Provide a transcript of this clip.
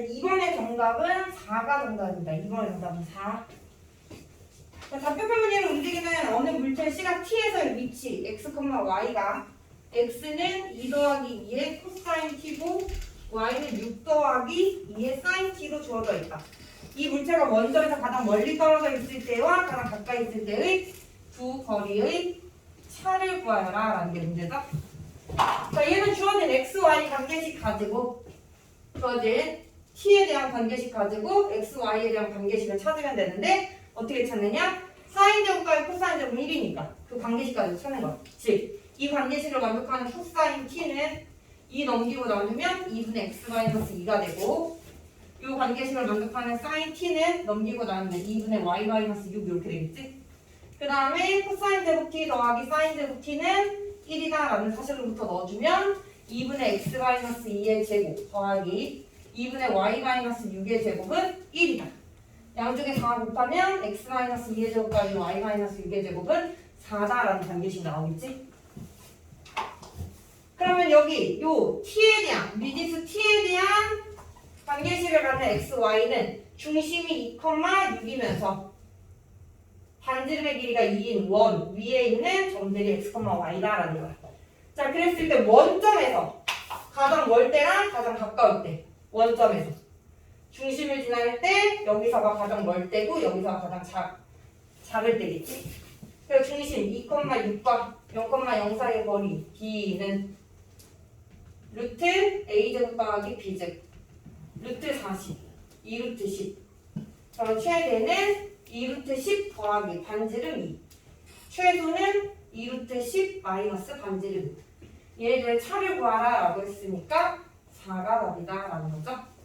자, 이번에 정답은 4가 정답입니다. 이번에 정답은 4. 자, 좌표표 문제를 움직이는 어느 물체 시각 t에서의 위치 x, y가 x는 2 더하기 2의 코사인 t고 y는 6 더하기 2의 사인 t로 주어져 있다. 이 물체가 원점에서 가장 멀리 떨어져 있을 때와 가장 가까이 있을 때의 두 거리의 차를 구하여라 라는 게 문제죠. 자, 얘는 주어진 x, y 관계식 가지고 주어진 t에 대한 관계식 가지고 x, y에 대한 관계식을 찾으면 되는데 어떻게 찾느냐? 사인 제곱과의 코사인 제곱 1이니까 그 관계식 가지고 찾는 거야. 즉, 이 관계식을 만족하는 코사인 t는 2 넘기고 나누면 2분의 x 마이너스 2가 되고 이 관계식을 만족하는 사인 t는 넘기고 나누면 2분의 y 마이너스 6 이렇게 되겠지? 그 다음에 코사인 제곱 t 더하기 사인 제곱 t는 1이다 라는 사실로부터 넣어주면 2분의 x 마이너스 2의 제곱 더하기 2분의 y 마이너스 6의 제곱은 1이다. 양쪽에 4 곱하면 x 마이너스 2의 제곱 더하기 y 마이너스 6의 제곱은 4다라는 관계식 나오겠지? 그러면 여기 요 t에 대한 미지수 t에 대한 관계식을 갖는 x, y는 중심이 2,6이면서 반지름의 길이가 2인 원 위에 있는 점들이 x, y다라는 거야. 자, 그랬을 때 원점에서 가장 멀 때랑 가장 가까울 때 원점에서. 중심을 지날 때 여기서가 가장 멀 때고 여기서가 가장 작, 작을 때겠지. 그래서 중심 2,6과 0,0 사이의 거리 b는 루트 a 제곱 더하기 b 제곱. 루트 40 2루트 10 그럼 최대는 2루트 10 더하기 반지름 2 최소는 2루트 10 마이너스 반지름 2 얘네들의 차를 구하라 라고 했으니까 4가 답이다. 라는 거죠